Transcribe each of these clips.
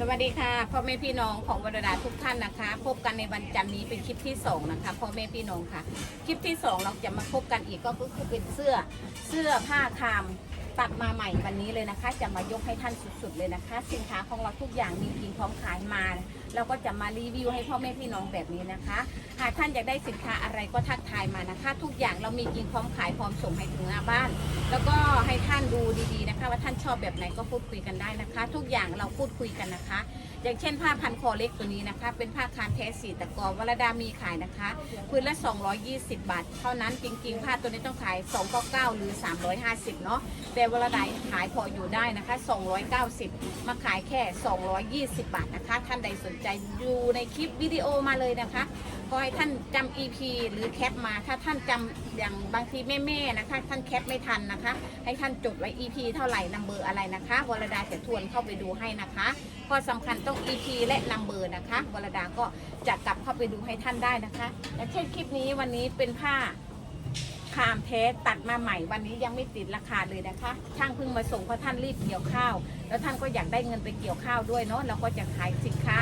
สวัสดีค่ะพ่อแม่พี่น้องของวรดาทุกท่านนะคะ พบกันในวันจันทร์นี้เป็นคลิปที่สองนะคะพ่อแม่พี่น้องค่ะ คลิปที่สองเราจะมาพบกันอีกก็คือเป็นเสื้อเสื้อผ้าคาม ตัดมาใหม่วันนี้เลยนะคะ จะมายกให้ท่านสุดๆเลยนะคะ สินค้าของเราทุกอย่างมีกินพร้อมขายมา เราก็จะมารีวิวให้พ่อแม่พี่น้องแบบนี้นะคะ หากท่านอยากได้สินค้าอะไรก็ทักทายมานะคะ ทุกอย่างเรามีกินพร้อมขายพร้อมส่งให้ถึงหน้าบ้าน แล้วก็ให้ท่านดูดีๆนะคะ ว่าท่านชอบแบบไหนก็พูดคุยกันได้นะคะ ทุกอย่างเราพูดคุยกันนะคะ อย่างเช่นผ้าพันคอเล็กตัวนี้นะคะ เป็นผ้าคานแท้สีตะกอวรดามีขายนะคะพื้นละ 220 บาท เท่านั้นจริงๆ ผ้าตัวนี้ต้องขาย 299 หรือ 350 เนาะแต่วรดาขายพออยู่ได้นะคะ 290 มาขายแค่ 220 บาทนะคะ ท่านใดสนใจดูในคลิปวิดีโอมาเลยนะคะก็ให้ท่านจำ EP หรือแคปมา ถ้าท่านจำอย่างบางทีแม่ๆนะคะ ท่านแคปไม่ทันนะคะ ให้ท่านจดไว้ EP เท่าไหร่นัมเบอร์อะไรนะคะวรดาจะทวนเข้าไปดูให้นะคะ ข้อสำคัญต้อง EP และนัมเบอร์นะคะวรดาก็จะกลับเข้าไปดูให้ท่านได้นะคะอย่างเช่นคลิปนี้วันนี้เป็นผ้าคามเทสตัดมาใหม่วันนี้ยังไม่ติดราคาเลยนะคะ ช่างเพิ่งมาส่งเพราะท่านรีบเกี่ยวข้าว แล้วท่านก็อยากได้เงินไปเกี่ยวข้าวด้วยเนาะเราก็จะขายสินค้า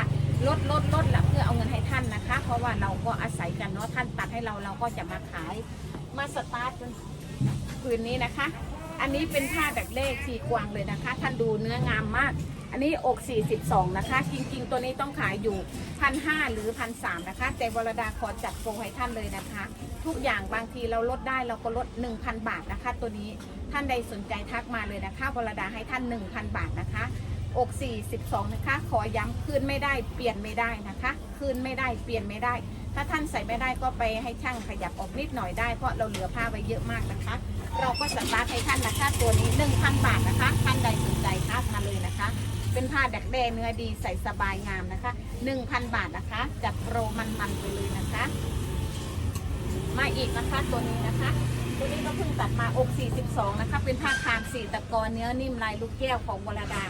ลดลดลดละเพื่อเอาเงินให้ท่านนะคะ เพราะว่าเราก็อาศัยกันเนาะท่านตัดให้เราเราก็จะมาขายมาสตาร์ทจนคืนนี้นะคะ อันนี้เป็นผ้าแบบเลขสีกวางเลยนะคะ ท่านดูเนื้องามมาก อันนี้อก 42 นะคะ จริงๆ ตัวนี้ต้องขายอยู่พันห้าหรือพันสามนะคะ แต่วรดาขอจัดโปรให้ท่านเลยนะคะ ทุกอย่างบางทีเราลดได้เราก็ลด 1,000 บาทนะคะ ตัวนี้ท่านใดสนใจทักมาเลยนะคะวรดาให้ท่าน 1,000 บาทนะคะ อก 42 นะคะ ขอย้ำคืนไม่ได้เปลี่ยนไม่ได้นะคะ คืนไม่ได้เปลี่ยนไม่ได้ ถ้าท่านใส่ไม่ได้ก็ไปให้ช่างขยับออกนิดหน่อยได้เพราะเราเหลือผ้าไว้เยอะมากนะคะ เราก็สตาร์ทให้ท่านนะคะตัวนี้ 1,000 บาทนะคะท่านใดสนใจทักมาเลยนะคะ เป็นผ้าดักแด้เนื้อดีใส่สบายงามนะคะ 1,000 บาทนะคะจัดโปรมันๆไปเลยนะคะ มาอีกนะคะตัวนี้นะคะตัวนี้ก็เพิ่งตัดมาอก 42 นะคะ เป็นผ้าคามสีตะกอนเนื้อนิ่มลายลูกแก้วของวรดา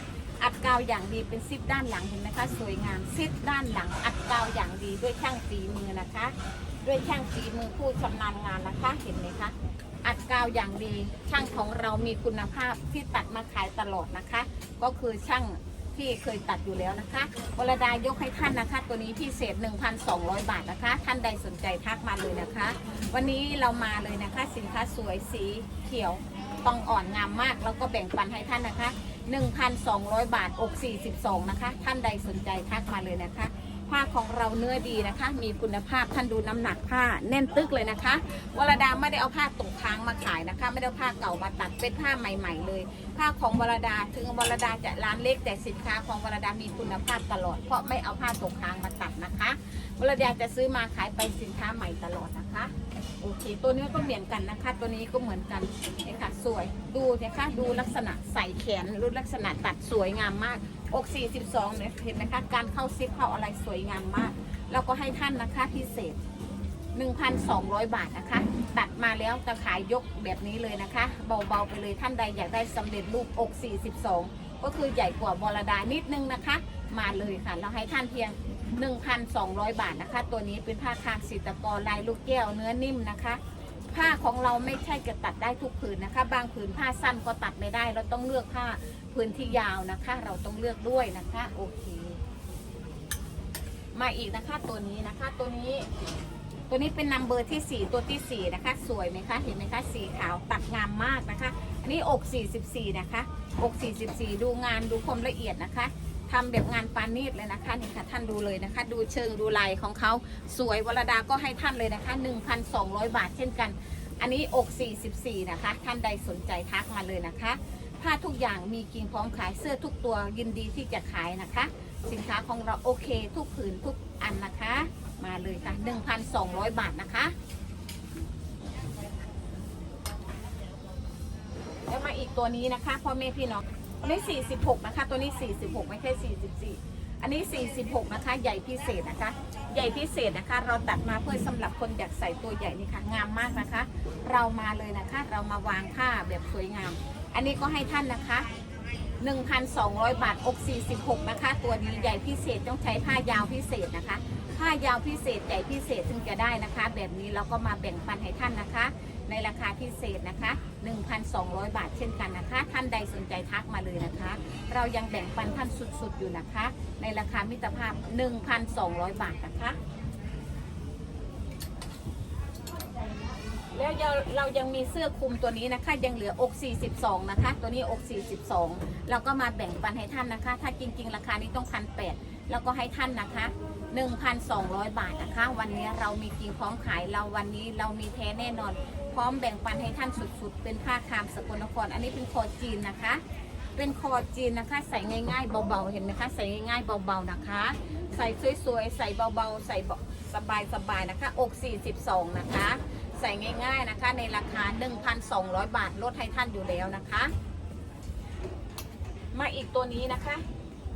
อัดกาวอย่างดีเป็นซิปด้านหลังเห็นไหมคะ สวยงามซิปด้านหลัง อัดกาวอย่างดีด้วยช่างฝีมือนะคะ ด้วยช่างฝีมือผู้ชำนาญงานนะคะเห็นไหมคะอัดกาวอย่างดี ช่างของเรามีคุณภาพที่ตัดมาขายตลอดนะคะ ก็คือช่างที่เคยตัดอยู่แล้วนะคะวรดายกให้ท่านนะคะ ตัวนี้พิเศษ 1,200 บาทนะคะ ท่านใดสนใจทักมาเลยนะคะ วันนี้เรามาเลยนะคะ สินค้าสวยสีเขียวตองอ่อนงามมาก แล้วก็แบ่งปันให้ท่านนะคะ 1,200 บาทอก 42 นะคะ ท่านใดสนใจทักมาเลยนะคะ ผ้าของเราเนื้อดีนะคะ มีคุณภาพท่านดูน้ำหนักผ้าแน่นตึกเลยนะคะวรดาไม่ได้เอาผ้าตกค้างมาขายนะคะ ไม่ได้เอาผ้าเก่ามาตัดเป็นผ้าใหม่ ๆ เลย ผ้าของวรดาถึงวรดาจะร้านเล็กแต่สินค้าของวรดามีคุณภาพตลอด เพราะไม่เอาผ้าตกค้างมาตัดนะคะวรดาจะซื้อมาขายไปสินค้าใหม่ตลอดนะคะโอเค ตัวนี้ก็เหมือนกันนะคะ ตัวนี้ก็เหมือนกันเนี่ยค่ะสวยดูนะคะดูลักษณะใส่แขนรูปลักษณะตัดสวยงามมาก อก42เนี่ยเห็นไหมคะ การเข้าซิปเข้าอะไรสวยงามมาก แล้วก็ให้ท่านนะคะพิเศษ 1,200 บาทนะคะ ตัดมาแล้วจะขายยกแบบนี้เลยนะคะ เบาๆไปเลยท่านใดอยากได้สำเร็จรูปอก 42 ก็คือใหญ่กว่าบอลดานิดนึงนะคะ มาเลยค่ะ เราให้ท่านเพียง 1,200 บาทนะคะ ตัวนี้เป็นผ้าคางสีตะกอลายลูกแก้วเนื้อนิ่มนะคะ ผ้าของเราไม่ใช่จะตัดได้ทุกผืนนะคะ บางผืนผ้าสั้นก็ตัดไม่ได้ เราต้องเลือกผ้าผืนที่ยาวนะคะ เราต้องเลือกด้วยนะคะโอเค มาอีกนะคะตัวนี้นะคะตัวนี้ ตัวนี้เป็นนัมเบอร์ที่ 4 ตัวที่ 4 นะคะ สวยไหมคะ เห็นไหมคะสีขาวตัดงามมากนะคะ อันนี้อก 44 นะคะ อก 44 ดูงานดูความละเอียดนะคะ ทำแบบงานปานีตเลยนะคะนี่ค่ะท่านดูเลยนะคะ ดูเชิงดูลายของเขาสวยวรดาก็ให้ท่านเลยนะคะ 1,200 บาทเช่นกัน อันนี้อก 44 นะคะ ท่านใดสนใจทักมาเลยนะคะผ้าทุกอย่างมีกิ่งพร้อมขายเสื้อทุกตัวยินดีที่จะขายนะคะ สินค้าของเราโอเคทุกผืนทุกอันนะคะ มาเลยค่ะ 1,200 บาทนะคะแล้วมาอีกตัวนี้นะคะพ่อแม่พี่น้อง ตัวนี้ 46 นะคะ ตัวนี้ 46 ไม่ใช่ 44 อันนี้ 46 นะคะ ใหญ่พิเศษนะคะ ใหญ่พิเศษนะคะ เราตัดมาเพื่อสำหรับคนอยากใส่ตัวใหญ่นี่ค่ะ งามมากนะคะ เรามาเลยนะคะ เรามาวางผ้าแบบสวยงาม อันนี้ก็ให้ท่านนะคะ 1,200 บาท อก 46 นะคะ ตัวนี้ใหญ่พิเศษต้องใช้ผ้ายาวพิเศษนะคะ ผ้ายาวพิเศษใหญ่พิเศษถึงจะได้นะคะ แบบนี้เราก็มาแบ่งปันให้ท่านนะคะ ในราคาพิเศษนะคะ 1,200 บาทเช่นกันนะคะ ท่านใดสนใจทักมาเลยนะคะ เรายังแบ่งปันท่านสุดๆอยู่นะคะ ในราคามิตรภาพ 1,200 บาทนะคะแล้วเราเรายังมีเสื้อคลุมตัวนี้นะคะ ยังเหลืออก 42 นะคะ ตัวนี้อก 42 เราก็มาแบ่งปันให้ท่านนะคะ ถ้าจริง ๆ ราคานี้ต้องพันแปดแล้วก็ให้ท่านนะคะ 1,200 บาทนะคะ วันนี้เรามีจริงพร้อมขายเราวันนี้เรามีแท้แน่นอน ร้อมแบ่งปันให้ท่านสุดๆ เป็นผ้าคามสกลนคร อันนี้เป็นคอจีนนะคะ เป็นคอจีนนะคะ ใส่ง่ายๆเบาๆ เห็นไหมคะ ใส่ง่ายๆเบาๆนะคะ ใส่สวยๆ ใส่เบาๆ ใส่สบายๆนะคะ อก 42 นะคะ ใส่ง่ายๆนะคะ ในราคา 1,200 บาทลดให้ท่านอยู่แล้วนะคะ มาอีกตัวนี้นะคะ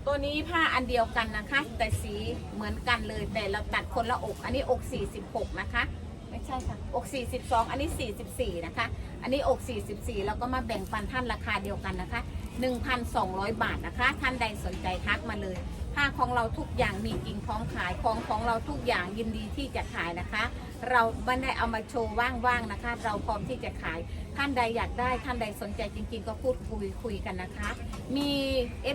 ตัวนี้ผ้าอันเดียวกันนะคะ แต่สีเหมือนกันเลยแต่เราตัดคนละอก อันนี้อก 46 นะคะ ไม่ใช่ค่ะ อก42 อันนี้ 44 นะคะ อันนี้อก 44 แล้วก็มาแบ่งปันท่านราคาเดียวกันนะคะ 1,200 บาทนะคะ ท่านใดสนใจทักมาเลย ผ้าของเราทุกอย่างมีจริงพร้อมขาย ของของเราทุกอย่างยินดีที่จะขายนะคะ เราไม่ได้เอามาโชว์ว่างๆนะคะ เราพร้อมที่จะขาย ท่านใดอยากได้ ท่านใดสนใจจริง ๆ ก็พูดคุยคุยกันนะคะ มี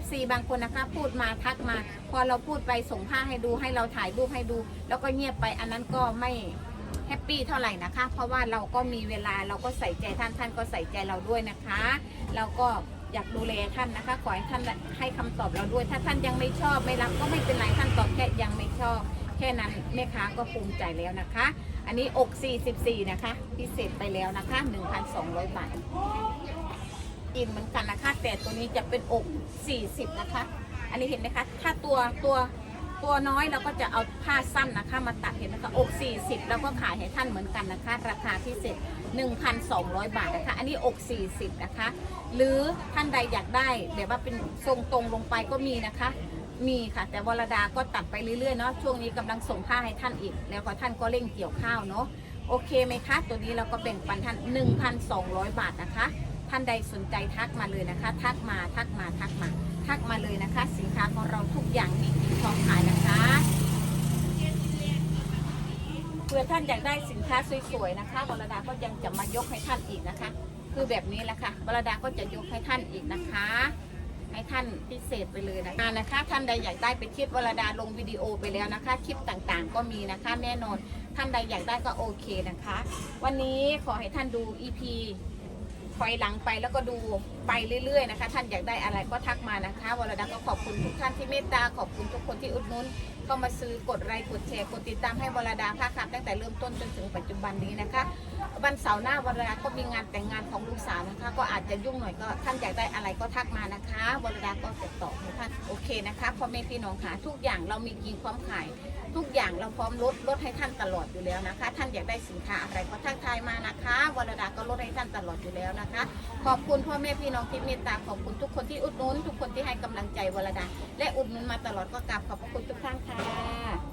FC บางคนนะคะ พูดมาทักมา พอเราพูดไปส่งผ้าให้ดูให้เราถ่ายรูปให้ดู แล้วก็เงียบไปอันนั้นก็ไม่ แฮปปี้เท่าไหร่นะคะ เพราะว่าเราก็มีเวลาเราก็ใส่ใจท่านท่านก็ใส่ใจเราด้วยนะคะ เราก็อยากดูแลท่านนะคะ ขอให้ท่านให้คำตอบเราด้วย ถ้าท่านยังไม่ชอบไม่รับก็ไม่เป็นไรท่านตอบแค่ยังไม่ชอบ แค่นั้นแม่ค้าก็ภูมิใจแล้วนะคะ อันนี้อก 44 นะคะ พิเศษไปแล้วนะคะ 1,200 บาทอินเหมือนกันนะคะแต่ตัวนี้จะเป็นอก 40 นะคะ อันนี้เห็นไหมคะ ถ้าตัวตัว ตัวน้อยเราก็จะเอาผ้าสั้นนะคะ มาตัดเห็นไหมคะอก 40 แล้วก็ขายให้ท่านเหมือนกันนะคะ ราคาพิเศษ 1,200 บาทนะคะ อันนี้อก 40 นะคะ หรือท่านใดอยากได้แบบว่าเป็นทรงตรงลงไปก็มีนะคะมีค่ะ แต่วรดาก็ตัดไปเรื่อยๆเนาะช่วงนี้กำลังส่งผ้าให้ท่านอีก แล้วก็ท่านก็เร่งเกี่ยวข้าวเนาะโอเคไหมคะ ตัวนี้เราก็แบ่งปันท่าน 1,200 บาทนะคะ ท่านใดสนใจทักมาเลยนะคะ ทักมาทักมาทักมา ทักมาเลยนะคะ สินค้าของเราทุกอย่างมีจริงพร้อมขายนะคะ เพื่อ ท่านอยากได้สินค้าสวยๆนะคะวรดาก็ยังจะมายกให้ท่านอีกนะคะ คือแบบนี้แหละค่ะวรดาก็จะยกให้ท่านอีกนะคะ ให้ท่านพิเศษไปเลยนะคะนะคะ ท่านใดอยากได้ไปคลิปวรดาลงวิดีโอไปแล้วนะคะ คลิปต่างๆ ก็มีนะคะแน่นอน ท่านใดอยากได้ก็โอเคนะคะ วันนี้ขอให้ท่านดู EP ถอยหลังไปแล้วก็ดูไปเรื่อยๆนะคะ ท่านอยากได้อะไรก็ทักมานะคะวรดาก็ขอบคุณทุกท่านที่เมตตาขอบคุณทุกคนที่อุดหนุน ก็มาซื้อกดไลค์กดแชร์กดติดตามให้วรดาค่ะครับตั้งแต่เริ่มต้นจนถึงปัจจุบันนี้นะคะวันเสาร์หน้าวรดาก็มีงานแต่งงานของลูกสาวนะคะ ก็อาจจะยุ่งหน่อยก็ท่านอยากได้อะไรก็ทักมานะคะวรดาก็จะตอบให้ท่านโอเคนะคะพ่อแม่พี่น้องค่ะทุกอย่างเรามีกีพร้อมขาย เราพร้อมลดลดให้ท่านตลอดอยู่แล้วนะคะ ท่านอยากได้สินค้าอะไรก็ทักทายมานะคะวรดาก็ลดให้ท่านตลอดอยู่แล้วนะคะ ขอบคุณพ่อแม่พี่น้องที่เมตตาขอบคุณทุกคนที่อุดหนุนทุกคนที่ให้กำลังใจวรดา และอุดหนุนมาตลอดก็กราบขอบพระคุณทุกท่านค่ะ